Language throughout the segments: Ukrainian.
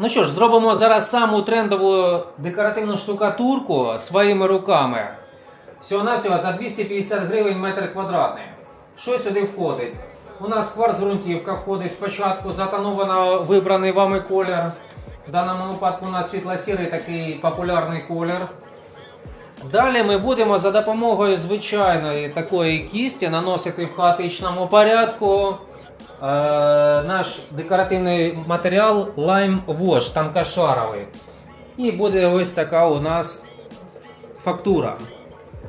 Ну що ж, зробимо зараз саму трендову декоративну штукатурку своїми руками. Всього-навсього за 250 гривень метр квадратний. Що сюди входить? У нас кварц-ґрунтівка входить спочатку затоновано вибраний вами колір. В даному випадку у нас світло-сірий такий популярний колір. Далі ми будемо за допомогою звичайної такої кісті наносити в хаотичному порядку наш декоративний матеріал Lime Wash тонкошаровий. І буде ось така у нас фактура.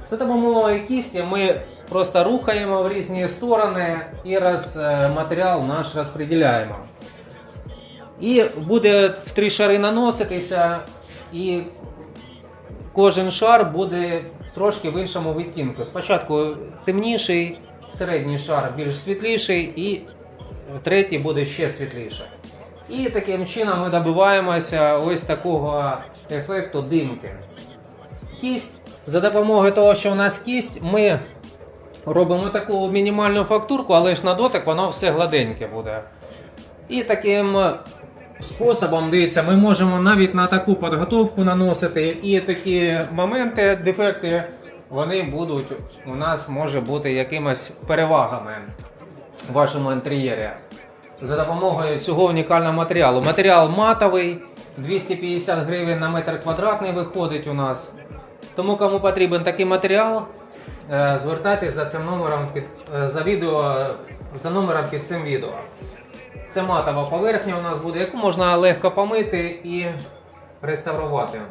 За допомогою кісті ми просто рухаємо в різні сторони і роз, е, матеріал наш розподіляємо. І буде в три шари наноситися, і кожен шар буде трошки в іншому відтінку. Спочатку темніший, середній шар більш світліший, і третій буде ще світліший. І таким чином ми добиваємося ось такого ефекту димки. Кість. За допомогою того, що у нас кість, ми робимо таку мінімальну фактурку, але ж на дотик воно все гладеньке буде. І таким способом, дивіться, ми можемо навіть на таку підготовку наносити, і такі моменти, дефекти, вони будуть у нас може бути якимось перевагами в вашому інтер'єрі. За допомогою цього унікального матеріалу. Матеріал матовий, 250 гривень на метр квадратний виходить у нас. Тому кому потрібен такий матеріал, е, звертайтесь за цим номером під е, за відео за номером під цим відео. Це матова поверхня у нас буде, яку можна легко помити і реставрувати.